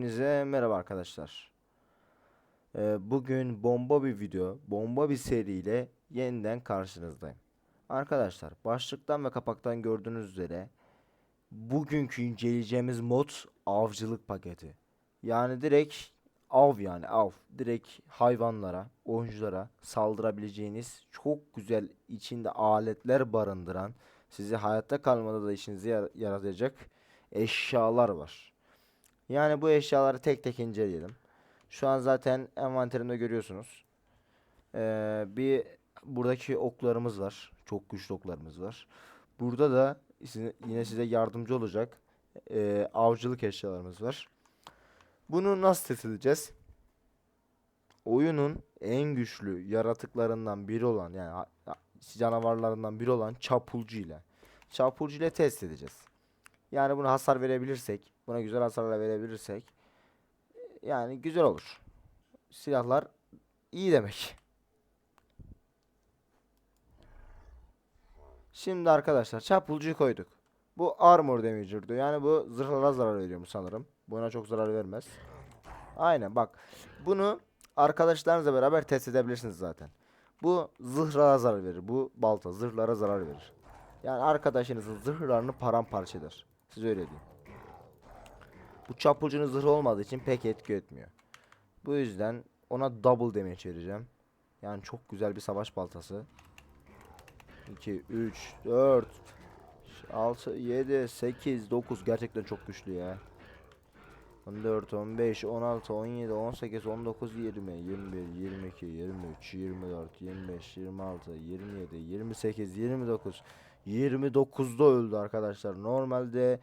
Hepinize merhaba arkadaşlar. Ee, bugün bomba bir video, bomba bir seriyle yeniden karşınızdayım. Arkadaşlar başlıktan ve kapaktan gördüğünüz üzere bugünkü inceleyeceğimiz mod avcılık paketi. Yani direkt av yani av. Direkt hayvanlara, oyunculara saldırabileceğiniz çok güzel içinde aletler barındıran sizi hayatta kalmada da işinize yar- yaratacak eşyalar var. Yani bu eşyaları tek tek inceleyelim. Şu an zaten envanterimde görüyorsunuz. Ee, bir buradaki oklarımız var. Çok güçlü oklarımız var. Burada da yine size yardımcı olacak ee, avcılık eşyalarımız var. Bunu nasıl test edeceğiz? Oyunun en güçlü yaratıklarından biri olan yani canavarlarından biri olan çapulcu ile çapulcu ile test edeceğiz. Yani buna hasar verebilirsek, buna güzel hasarlar verebilirsek yani güzel olur. Silahlar iyi demek. Şimdi arkadaşlar çapulcuyu koyduk. Bu armor damage'dir Yani bu zırhlara zarar veriyor sanırım. Buna çok zarar vermez. Aynen bak. Bunu arkadaşlarınızla beraber test edebilirsiniz zaten. Bu zırhlara zarar verir. Bu balta zırhlara zarar verir. Yani arkadaşınızın zırhlarını paramparça eder. Size öyle diyeyim. Bu çapulcunun zırhı olmadığı için pek etki etmiyor. Bu yüzden ona double damage vereceğim. Yani çok güzel bir savaş baltası. 2, 3, 4, 6, 7, 8, 9 gerçekten çok güçlü ya. 14, 15, 16, 17, 18, 19, 20, 21, 22, 23, 24, 25, 26, 27, 28, 29. 29'da öldü arkadaşlar. Normalde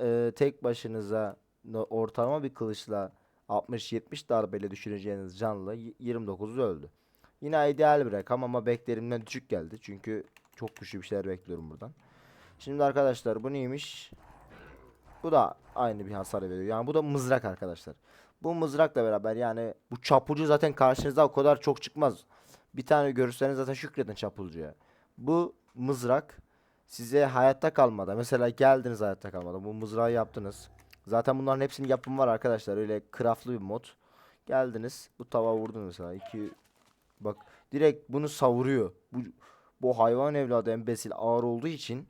e, tek başınıza ortalama bir kılıçla 60-70 darbeyle düşüreceğiniz canlı y- 29'da öldü. Yine ideal bir rakam ama beklerimden düşük geldi. Çünkü çok güçlü bir şeyler bekliyorum buradan. Şimdi arkadaşlar bu neymiş? Bu da aynı bir hasar veriyor. Yani bu da mızrak arkadaşlar. Bu mızrakla beraber yani bu çapulcu zaten karşınıza o kadar çok çıkmaz. Bir tane görürseniz zaten şükredin çapulcuya. Bu mızrak size hayatta kalmada mesela geldiniz hayatta kalmada bu mızrağı yaptınız. Zaten bunların hepsinin yapımı var arkadaşlar. Öyle craftlı bir mod. Geldiniz bu tava vurdunuz mesela. iki bak direkt bunu savuruyor. Bu bu hayvan evladı embesil ağır olduğu için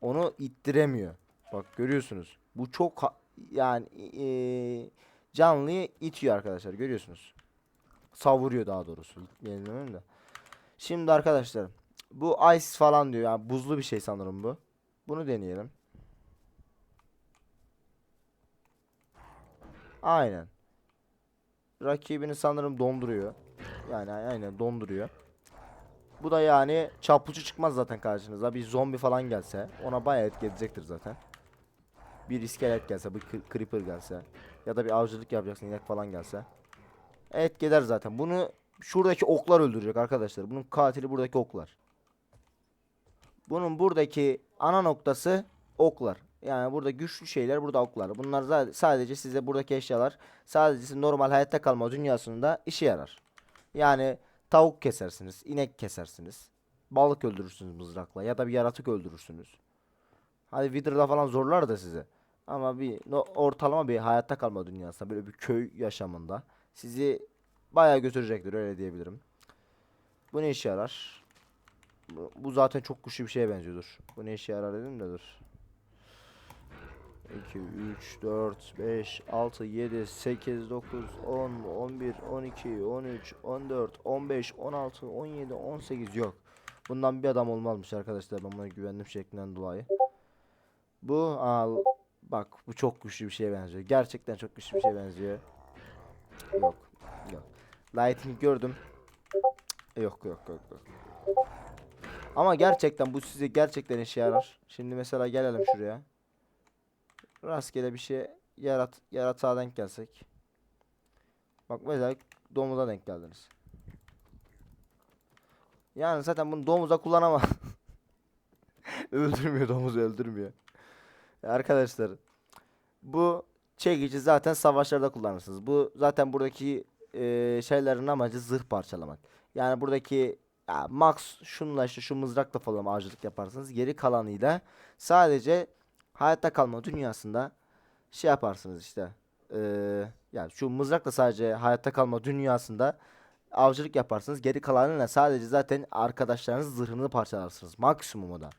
onu ittiremiyor. Bak görüyorsunuz. Bu çok yani eee canlıyı itiyor arkadaşlar görüyorsunuz. Savuruyor daha doğrusu. Şimdi arkadaşlar bu ice falan diyor. Yani buzlu bir şey sanırım bu. Bunu deneyelim. Aynen. Rakibini sanırım donduruyor. Yani aynen donduruyor. Bu da yani çapulcu çıkmaz zaten karşınıza. Bir zombi falan gelse ona bayağı etki edecektir zaten. Bir iskelet gelse, bir cre- creeper gelse ya da bir avcılık yapacaksın inek falan gelse. Etki eder zaten. Bunu şuradaki oklar öldürecek arkadaşlar. Bunun katili buradaki oklar. Bunun buradaki ana noktası oklar. Yani burada güçlü şeyler burada oklar. Bunlar sadece size buradaki eşyalar sadece normal hayatta kalma dünyasında işe yarar. Yani tavuk kesersiniz, inek kesersiniz. Balık öldürürsünüz mızrakla ya da bir yaratık öldürürsünüz. Hadi Wither'da falan zorlar da size. Ama bir no- ortalama bir hayatta kalma dünyasında böyle bir köy yaşamında sizi bayağı götürecektir öyle diyebilirim. Bu ne işe yarar? Bu, zaten çok güçlü bir şeye benziyordur. Bu ne işe yarar dedim de dur. 2, 3, 4, 5, 6, 7, 8, 9, 10, 11, 12, 13, 14, 15, 16, 17, 18 yok. Bundan bir adam olmazmış arkadaşlar ben buna güvendim şeklinden dolayı. Bu al bak bu çok güçlü bir şeye benziyor. Gerçekten çok güçlü bir şeye benziyor. Yok. Yok. Lightning gördüm. Yok yok yok yok. Ama gerçekten bu size gerçekten işe yarar. Şimdi mesela gelelim şuraya. Rastgele bir şey yarat yaratığa denk gelsek. Bak mesela domuza denk geldiniz. Yani zaten bunu domuza kullanamam. öldürmüyor domuzu öldürmüyor. Arkadaşlar bu çekici zaten savaşlarda kullanırsınız. Bu zaten buradaki eee, şeylerin amacı zırh parçalamak. Yani buradaki ya, max şunla işte şu mızrakla falan avcılık yaparsınız. Geri kalanıyla sadece hayatta kalma dünyasında şey yaparsınız işte. eee, yani şu mızrakla sadece hayatta kalma dünyasında avcılık yaparsınız. Geri kalanıyla sadece zaten arkadaşlarınız zırhını parçalarsınız. Maksimum o da.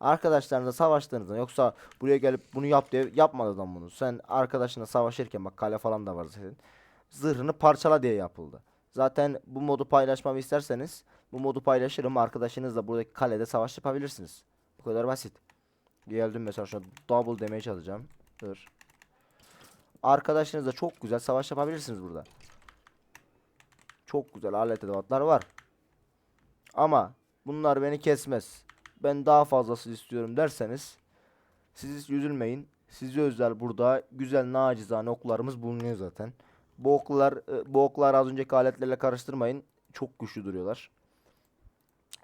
Arkadaşlarınızla savaştığınızda yoksa buraya gelip bunu yap diye yapmadı bunu. Sen arkadaşınla savaşırken bak kale falan da var zaten. Zırhını parçala diye yapıldı. Zaten bu modu paylaşmamı isterseniz bu modu paylaşırım. Arkadaşınızla buradaki kalede savaş yapabilirsiniz. Bu kadar basit. Geldim mesela şuna double demeye çalışacağım. Dur. Arkadaşınızla çok güzel savaş yapabilirsiniz burada. Çok güzel alet edevatlar var. Ama bunlar beni kesmez. Ben daha fazlasını istiyorum derseniz siz üzülmeyin. Size özel burada güzel nacizane oklarımız bulunuyor zaten. Bu oklar e, bu oklar az önceki aletlerle karıştırmayın. Çok güçlü duruyorlar.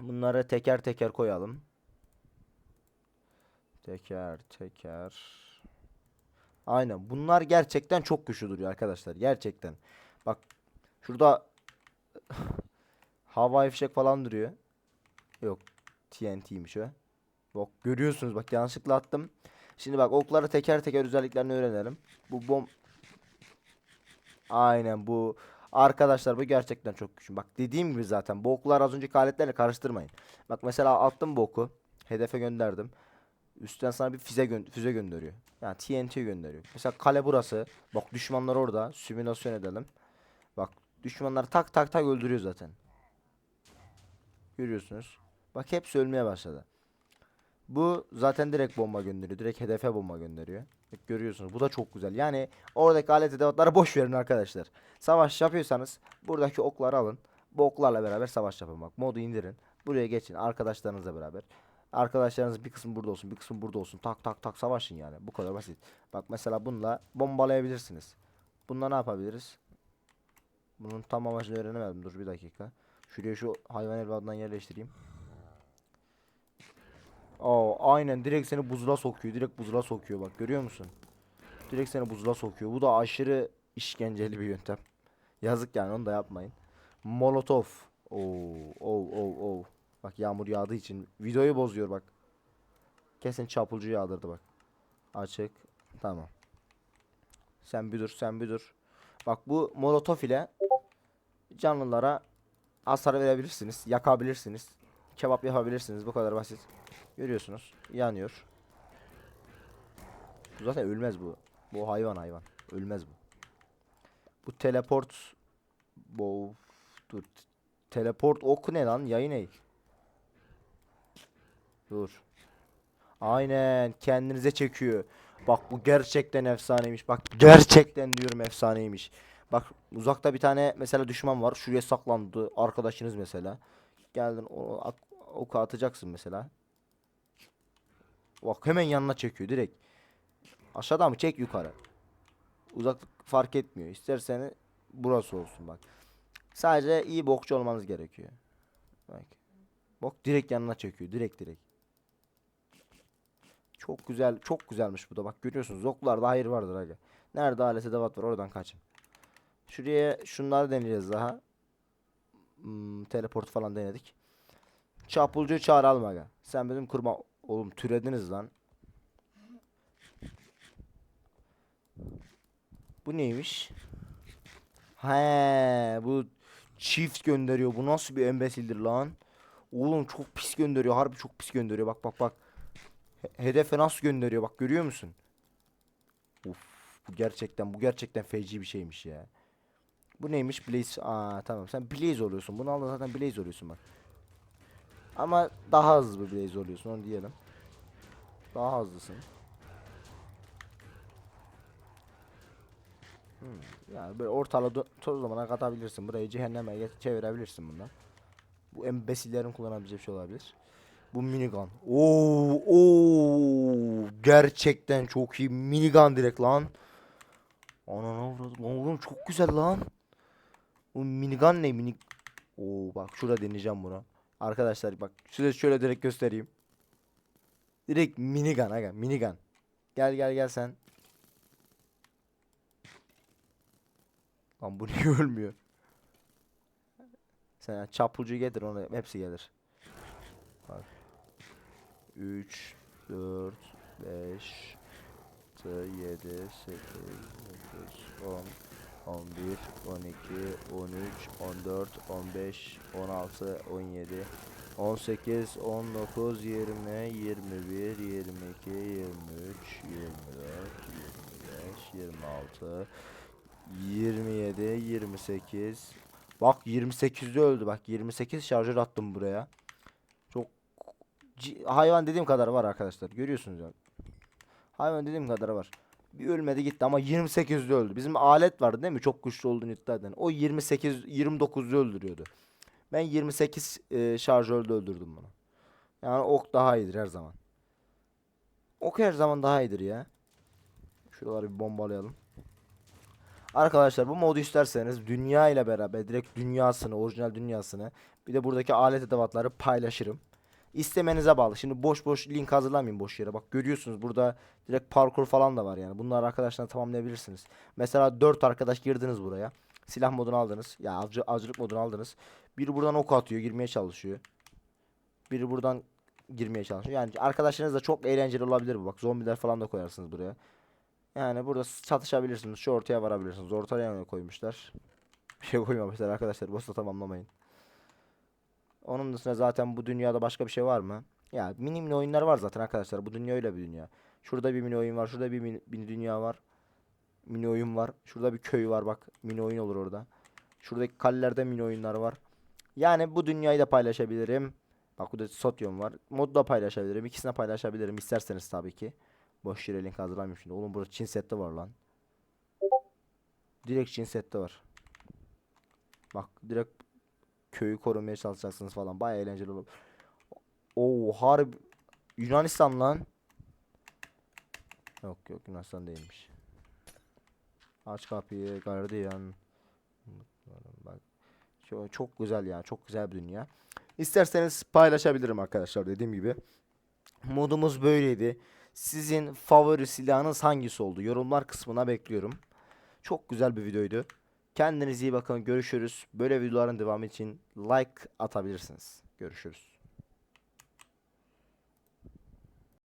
Bunları teker teker koyalım. Teker teker. Aynen. Bunlar gerçekten çok güçlü duruyor arkadaşlar. Gerçekten. Bak şurada havai fişek falan duruyor. Yok. TNT'ymiş o. Bak görüyorsunuz bak yanlışlıkla attım. Şimdi bak okları teker teker özelliklerini öğrenelim. Bu bom Aynen bu arkadaşlar bu gerçekten çok güçlü. Bak dediğim gibi zaten bu oklar az önceki aletlerle karıştırmayın. Bak mesela attım bu oku. Hedefe gönderdim. Üstten sana bir füze, gö füze gönderiyor. Yani TNT gönderiyor. Mesela kale burası. Bak düşmanlar orada. Simülasyon edelim. Bak düşmanlar tak tak tak öldürüyor zaten. Görüyorsunuz. Bak hepsi ölmeye başladı. Bu zaten direkt bomba gönderiyor. Direkt hedefe bomba gönderiyor. Görüyorsunuz. Bu da çok güzel. Yani oradaki alet edevatları boş verin arkadaşlar. Savaş yapıyorsanız buradaki okları alın. Bu oklarla beraber savaş yapın bak. Modu indirin. Buraya geçin arkadaşlarınızla beraber. Arkadaşlarınız bir kısmı burada olsun, bir kısmı burada olsun. Tak tak tak savaşın yani. Bu kadar basit. Bak mesela bununla bombalayabilirsiniz. Bununla ne yapabiliriz? Bunun tam amacını öğrenemedim. Dur bir dakika. Şuraya şu hayvan evladından yerleştireyim. Aa, aynen direkt seni buzula sokuyor. Direkt buzula sokuyor bak görüyor musun? Direkt seni buzula sokuyor. Bu da aşırı işkenceli bir yöntem. Yazık yani onu da yapmayın. Molotov. Oo, oo, oo, oo. Bak yağmur yağdığı için videoyu bozuyor bak. Kesin çapulcu yağdırdı bak. Açık. Tamam. Sen bir dur, sen bir dur. Bak bu molotov ile canlılara hasar verebilirsiniz, yakabilirsiniz. Kebap yapabilirsiniz. Bu kadar basit. Görüyorsunuz. Yanıyor. Zaten ölmez bu. Bu hayvan hayvan. Ölmez bu. Bu teleport bu dur. Teleport ok ne lan? Yayı ne? Dur. Aynen kendinize çekiyor. Bak bu gerçekten efsaneymiş. Bak gerçekten diyorum efsaneymiş. Bak uzakta bir tane mesela düşman var. Şuraya saklandı. Arkadaşınız mesela. Geldin o oku atacaksın mesela. Bak hemen yanına çekiyor direkt. Aşağıda mı çek yukarı. Uzaklık fark etmiyor. İsterseniz burası olsun bak. Sadece iyi bokçu olmanız gerekiyor. Bak. Bak direkt yanına çekiyor. Direkt direkt. Çok güzel, çok güzelmiş bu da. Bak görüyorsunuz. Oklarda hayır vardır aga. Nerede alet edevat var oradan kaçın. Şuraya şunları deneyeceğiz daha. Hmm, teleport falan denedik. Çapulcu çağıralım aga. Sen bizim kurban... Oğlum türediniz lan. Bu neymiş? He, bu çift gönderiyor. Bu nasıl bir embesildir lan? Oğlum çok pis gönderiyor. Harbi çok pis gönderiyor. Bak bak bak. He- hedefe nasıl gönderiyor? Bak görüyor musun? Uf, bu gerçekten bu gerçekten feci bir şeymiş ya. Bu neymiş? Blaze. Aa tamam. Sen Blaze oluyorsun. Bunu aldın zaten Blaze oluyorsun bak. Ama daha hızlı bir Blaze oluyorsun onu diyelim. Daha hızlısın. Hmm, yani böyle ortalığı toz zamana katabilirsin. Burayı cehenneme çevirebilirsin bundan. Bu embesillerin kullanabileceği bir şey olabilir. Bu minigun. Oo, oo, gerçekten çok iyi minigun direkt lan. Ana ne oldu? Lan oğlum çok güzel lan. Bu minigun ne mini? Oo bak şurada deneyeceğim bunu. Arkadaşlar bak size şöyle direkt göstereyim. Direkt minigun aga minigun. Gel gel gel sen. Lan bu niye ölmüyor? Sen çapulcu getir onu hepsi gelir. Bak. 3 4 5 6 7 8 9 10, 11, 12, 13, 14, 15, 16, 17, 18, 19, 20, 21, 22, 23, 24, 25, 26, 27, 28. Bak 28'de öldü bak 28 şarjör attım buraya. Çok hayvan dediğim kadar var arkadaşlar. Görüyorsunuz yani. Hayvan dediğim kadar var. Bir ölmedi gitti ama 28'de öldü. Bizim alet vardı değil mi? Çok güçlü olduğunu iddia eden. O 28 29'da öldürüyordu. Ben 28 e, şarjörde öldürdüm bunu. Yani ok daha iyidir her zaman. Ok her zaman daha iyidir ya. Şuraları bir bombalayalım. Arkadaşlar bu modu isterseniz dünya ile beraber direkt dünyasını, orijinal dünyasını bir de buradaki alet edevatları paylaşırım. İstemenize bağlı. Şimdi boş boş link hazırlamayın boş yere. Bak görüyorsunuz burada direkt parkur falan da var yani. Bunları arkadaşlarla tamamlayabilirsiniz. Mesela 4 arkadaş girdiniz buraya. Silah modunu aldınız. Ya avcı, avcılık modunu aldınız. Biri buradan ok atıyor, girmeye çalışıyor. Biri buradan girmeye çalışıyor. Yani arkadaşlarınızla çok eğlenceli olabilir bu. Bak zombiler falan da koyarsınız buraya. Yani burada çatışabilirsiniz. Şu ortaya varabilirsiniz. Ortaya koymuşlar? Bir şey koymamışlar arkadaşlar. Boşta tamamlamayın. Onun dışında zaten bu dünyada başka bir şey var mı? Ya mini mini oyunlar var zaten arkadaşlar. Bu dünya öyle bir dünya. Şurada bir mini oyun var. Şurada bir mini, mini dünya var. Mini oyun var. Şurada bir köy var bak. Mini oyun olur orada. Şuradaki kalelerde mini oyunlar var. Yani bu dünyayı da paylaşabilirim. Bak burada Sotyom var. Modu da paylaşabilirim. İkisini paylaşabilirim isterseniz tabii ki. Boş yere link hazırlamayayım şimdi. Oğlum burada Çin sette var lan. Direkt Çin sette var. Bak direkt köyü korumaya çalışacaksınız falan. Baya eğlenceli olur. Oo harbi Yunanistan lan. Yok yok Yunanistan değilmiş. Aç kapıyı gardiyan. Bak çok, çok güzel ya. Çok güzel bir dünya. İsterseniz paylaşabilirim arkadaşlar dediğim gibi. Modumuz böyleydi. Sizin favori silahınız hangisi oldu? Yorumlar kısmına bekliyorum. Çok güzel bir videoydu. Kendinize iyi bakın. Görüşürüz. Böyle videoların devamı için like atabilirsiniz. Görüşürüz.